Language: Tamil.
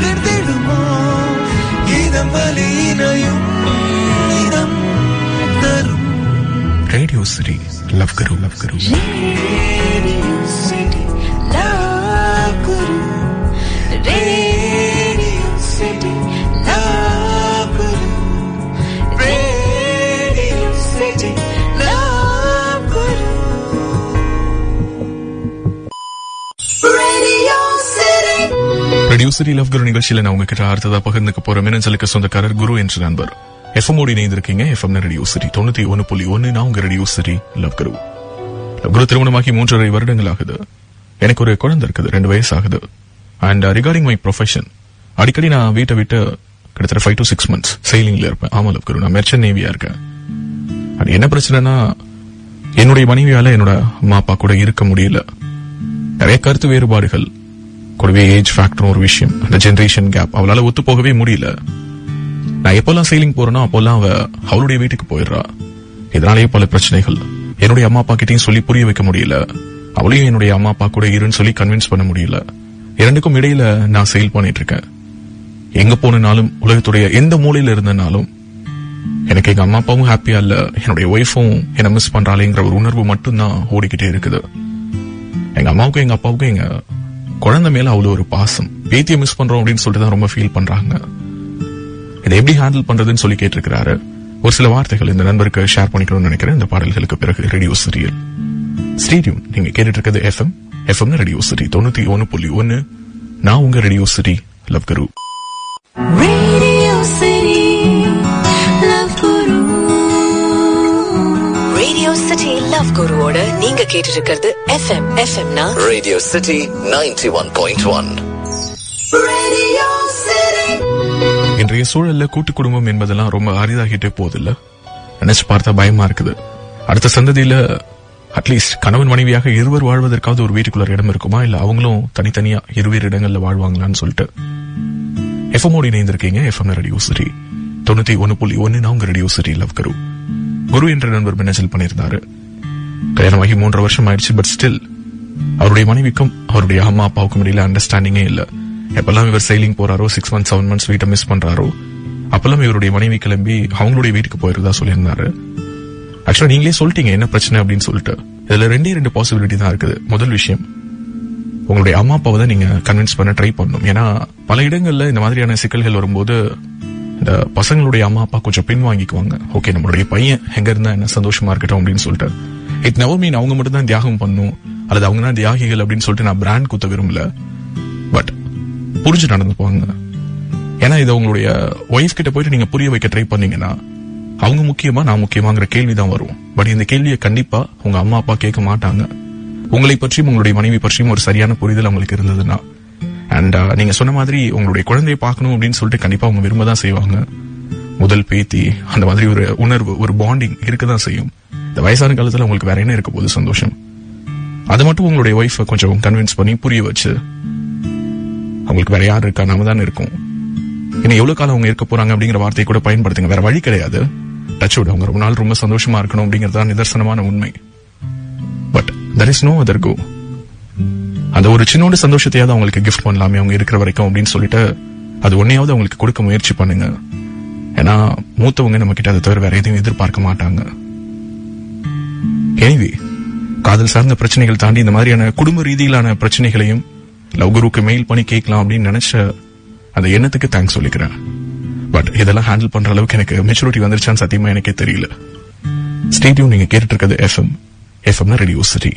குளிர்ந்திடுமோ இதம் வலியினையும் இதம் தரும். Radio City love guru love guru radio love guru நிகழ்ச்சியில நான் உங்ககிட்ட அடுத்ததா பகிர்ந்துக்க போற மின்னஞ்சலுக்கு சொந்தக்காரர் குரு என்ற நண்பர் எஃப்எம் ஓடி இணைந்திருக்கீங்க. எஃப்எம் ரேடியோ சிரி தொண்ணூத்தி ஒன்னு புள்ளி ஒன்னு. நான் உங்க radio City love guru love guru திருமணமாகி மூன்றரை வருடங்கள் ஆகுது எனக்கு ஒரு குழந்தை இருக்குது. ரெண்டு வயசு ஆகுது அண்ட் ரிகார்டிங் மை ப்ரொஃபஷன் அடிக்கடி நான் வீட்டை விட்டு கிட்டத்தட்ட ஃபைவ் டு சிக்ஸ் மந்த்ஸ் செயலிங்ல இருப்பேன். ஆமா லவ் குரு நான் மெர்ச்சன் நேவியா இருக்கேன். அது என்ன பிரச்சனைனா என்னுடைய மனைவியால என்னோட அம்மா அப்பா கூட இருக்க முடியல. நிறைய கருத்து வேறுபாடுகள். கூடவே ஏஜ் ஃபேக்டரும் ஒரு விஷயம். அந்த ஜென்ரேஷன் கேப் அவளால ஒத்து போகவே முடியல. நான் எப்பெல்லாம் சைலிங் போறேனோ அப்போல்லாம் அவ அவளுடைய வீட்டுக்கு போயிடுறா. இதனாலேயே பல பிரச்சனைகள். என்னுடைய அம்மா அப்பா கிட்டையும் சொல்லி புரிய வைக்க முடியல. அவளையும் என்னுடைய அம்மா அப்பா கூட இருன்னு சொல்லி கன்வின்ஸ் பண்ண முடியல. இரண்டுக்கும் இடையில நான் செயல் பண்ணிட்டு இருக்கேன் எங்க போனாலும் உலகத்துடைய எந்த மூலையில இருந்தனாலும் எனக்கு எங்க அம்மா அப்பாவும் ஹாப்பியா இல்ல. என்னுடைய ஒய்ஃபும் என்ன மிஸ் பண்றாளேங்கிற ஒரு உணர்வு மட்டும்தான் ஓடிக்கிட்டே இருக்குது. எங்க அம்மாவுக்கும் எங்க அப்பாவுக்கும் எங்க குழந்தை மேல அவ்வளவு ஒரு பாசம். பேத்தியை மிஸ் பண்றோம் அப்படின்னு சொல்லிட்டு தான் ரொம்ப ஃபீல் பண்றாங்க. இதை எப்படி ஹேண்டில் பண்றதுன்னு சொல்லி கேட்டிருக்கிறாரு. ஒரு சில வார்த்தைகள் இந்த நண்பருக்கு ஷேர் பண்ணிக்கணும்னு நினைக்கிறேன். இந்த பாடல்களுக்கு பிறகு ரேடியோ சீரியல் ஸ்டேடியம் நீங்க கேட்டுட்டு இருக்கிறது எஃப்எம் எஃப்எம் ரேடியோ சிட்டி தொண்ணூத்தி ஒன்னு புள்ளி ஒன்னு. நான் உங்க radio City love guru. Radio City radio City love குருவோட நீங்க கேட்டு இருக்கிறது எஃப்எம் எஃப்எம்னா Radio City 91.1. Radio City. இன்றைய சூழல்ல கூட்டு குடும்பம் என்பதெல்லாம் ரொம்ப அரிதாகிட்டே போகுது இல்ல நினைச்சு பார்த்தா பயமா இருக்குது. அடுத்த சந்ததியில அட்லீஸ்ட் கணவன் மனைவியாக இருவர் வாழ்வதற்காவது ஒரு வீட்டுக்குள்ள இடம் இருக்குமா? இல்ல அவங்களும் தனித்தனியா இருவேறு இடங்கள்ல வாழ்வாங்களான்னு சொல்லிட்டு? எஃப்எம்மோடு இணைந்திருக்கீங்க. எஃப்எம் ரேடியோ சிரி தொண்ணூத்தி ஒன்னு புள்ளி ஒன்னு நான் உங்க ரேடியோ சிரி லவ் கரு குரு என்ற நண்பர் மின்னஞ்சல் பண்ணியிருந்தாரு. கல்யாணமாகி மூன்று வருஷம் ஆயிடுச்சு பட் ஸ்டில் அவருடைய மனைவிக்கும் அவருடைய அம்மா அப்பாவுக்கும் இடையில அண்டர்ஸ்டாண்டிங்கே இல்ல. எப்பெல்லாம் இவர் சைலிங் போறாரோ சிக்ஸ் மந்த்ஸ் செவன் மந்த்ஸ் வீட்டை மிஸ் பண்றாரோ அப்பெல்லாம் இவருடைய மனைவி கிளம்பி அவங்களுடைய வீட்டுக்கு போயிருந்தா சொல்லியிருந்தாரு. ஆக்சுவலா நீங்களே சொல்லிட்டீங்க என்ன பிரச்சனை அப்படின்னு சொல்லிட்டு. இதுல ரெண்டே ரெண்டு பாசிபிலிட்டி தான் இருக்குது. முதல் விஷயம் உங்களுடைய அம்மா அப்பாவை தான் நீங்க கன்வின்ஸ் பண்ண ட்ரை பண்ணணும். ஏன்னா பல இடங்கள்ல இந்த மாதிரியான சிக்கல்கள் வரும்போது இந்த பசங்களுடைய அம்மா அப்பா கொஞ்சம் பின்வாங்கிக்குவாங்க ஓகே நம்மளுடைய பையன் எங்க இருந்தா என்ன சந்தோஷமா இருக்கட்டும் அப்படின்னு சொல்லிட்டு. இட் நெவர் மீன் அவங்க மட்டும் தான் தியாகம் பண்ணும். அல்லது அவங்க தான் தியாகிகள் அப்படின்னு சொல்லிட்டு நான் பிராண்ட் குத்த விரும்பல. பட் புரிஞ்சு நடந்துக்குவாங்க. ஏன்னா இதை உங்களுடைய ஒய்ஃப் கிட்ட போயிட்டு நீங்க புரிய வைக்க ட்ரை பண்ணீங்கன்னா அவங்க முக்கியமா நான் முக்கியமாங்கிற கேள்வி தான் வரும். பட் இந்த கேள்வியை கண்டிப்பா உங்க அம்மா அப்பா கேட்க மாட்டாங்க. உங்களை பற்றியும் உங்களுடைய மனைவி பற்றியும் ஒரு சரியான புரிதல் அவங்களுக்கு இருந்ததுன்னா அண்ட் uh, நீங்க சொன்ன மாதிரி உங்களுடைய குழந்தையை பார்க்கணும் அப்படின்னு சொல்லிட்டு கண்டிப்பா அவங்க விரும்ப தான் செய்வாங்க. முதல் பேத்தி அந்த மாதிரி ஒரு உணர்வு ஒரு பாண்டிங் இருக்க தான் செய்யும். இந்த வயசான காலத்துல உங்களுக்கு வேற என்ன இருக்க போகுது சந்தோஷம்? அதை மட்டும் உங்களுடைய ஒய்ஃபை கொஞ்சம் கன்வின்ஸ் பண்ணி புரிய வச்சு. அவங்களுக்கு வேற யார் இருக்கா? நாம தானே இருக்கோம். இன்னும் எவ்வளவு காலம் அவங்க இருக்க போறாங்க அப்படிங்கிற வார்த்தையை கூட பயன்படுத்துங்க. வேற வழி கிடையாது. டச் விட அவங்க ரொம்ப நாள் ரொம்ப சந்தோஷமா இருக்கணும் அப்படிங்கிறது தான் நிதர்சனமான உண்மை. But there is no other go அந்த ஒரு சின்னோட சந்தோஷத்தையாவது அவங்களுக்கு கிஃப்ட் பண்ணலாமே அவங்க இருக்கிற வரைக்கும் அப்படின்னு சொல்லிட்டு அது ஒன்னையாவது அவங்களுக்கு கொடுக்க முயற்சி பண்ணுங்க. ஏன்னா மூத்தவங்க நம்ம கிட்ட அதை தவிர வேற எதையும் எதிர்பார்க்க மாட்டாங்க. எனிவி காதல் சார்ந்த பிரச்சனைகள் தாண்டி இந்த மாதிரியான குடும்ப ரீதியிலான பிரச்சனைகளையும் லவ் குருவுக்கு மெயில் பண்ணி கேட்கலாம் அப்படின்னு நினைச்ச அந்த எண்ணத்துக்கு தேங்க்ஸ் சொல்லிக்கிறேன். பட் இதெல்லாம் ஹேண்டில் பண்ற அளவுக்கு எனக்கு மெச்சூரிட்டி வந்துருச்சான்னு சத்தியமா எனக்கே தெரியல. ஸ்டேடியம் நீங்க கேட்டுட்டு இருக்கிறது எஃப்எம் எஃப்எம் ரேடியோ சிட்டி